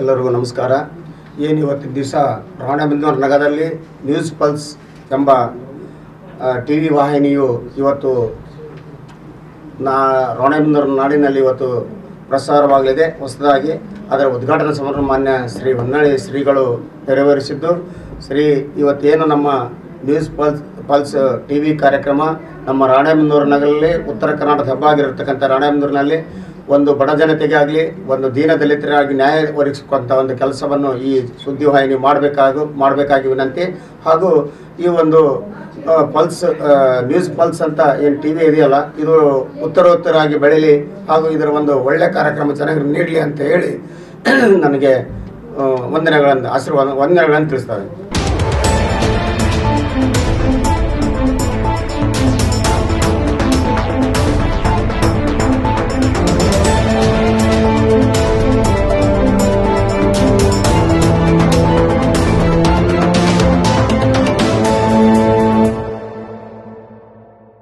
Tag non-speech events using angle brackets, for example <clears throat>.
ನಮಸ್ಕಾರ. ಏನು ಇವತ್ತಿನ ದಿವಸ ರಾಣೆಬೆನ್ನೂರು ನಗರದಲ್ಲಿ ನ್ಯೂಸ್ ಪಲ್ಸ್ ಎಂಬ ಟಿ ವಿ ವಾಹಿನಿಯು ಇವತ್ತು ನಾ, ರಾಣೆಬೆನ್ನೂರು ನಾಡಿನಲ್ಲಿ ಇವತ್ತು ಪ್ರಸಾರವಾಗಲಿದೆ. ಹೊಸದಾಗಿ ಅದರ ಉದ್ಘಾಟನಾ ಸಮಾರಂಭ ಮಾನ್ಯ ಶ್ರೀ ಹೊನ್ನಾಳಿ ಶ್ರೀಗಳು ನೆರವೇರಿಸಿದ್ದು. ಶ್ರೀ, ಇವತ್ತೇನು ನಮ್ಮ news pulse pulse T V ಕಾರ್ಯಕ್ರಮ ನಮ್ಮ ರಾಣೆಬೆನ್ನೂರು ನಗರದಲ್ಲಿ ಉತ್ತರ ಕರ್ನಾಟಕದ ಹಬ್ಬ ಆಗಿರತಕ್ಕಂಥ ರಾಣೆಬೆನ್ನೂರಿನಲ್ಲಿ ಒಂದು ಬಡ ಜನತೆಗೆ ಆಗಲಿ ಒಂದು ದೀನ ದಲಿತರಾಗಿ ನ್ಯಾಯ ಒದಗಿಸುವಂಥ ಒಂದು ಕೆಲಸವನ್ನು ಈ ಸುದ್ದಿವಾಹಿನಿ ಮಾಡಬೇಕಾಗು ಮಾಡಬೇಕಾಗಿ ವಿನಂತಿ ಹಾಗೂ ಈ ಒಂದು ಪಲ್ಸ್ ನ್ಯೂಸ್ ಪಲ್ಸ್ ಅಂತ ಏನು ಟಿ ವಿ ಇದೆಯಲ್ಲ, ಇದು ಉತ್ತರೋತ್ತರಾಗಿ ಬೆಳೀಲಿ ಹಾಗೂ ಇದರ ಒಂದು ಒಳ್ಳೆಯ ಕಾರ್ಯಕ್ರಮ ಚೆನ್ನಾಗಿ ನೀಡಲಿ ಅಂತ ಹೇಳಿ, <clears throat> ನನಗೆ ವಂದನೆಗಳನ್ನು, ಆಶೀರ್ವಾದ, ವಂದನೆಗಳನ್ನು ತಿಳಿಸ್ತಾರೆ.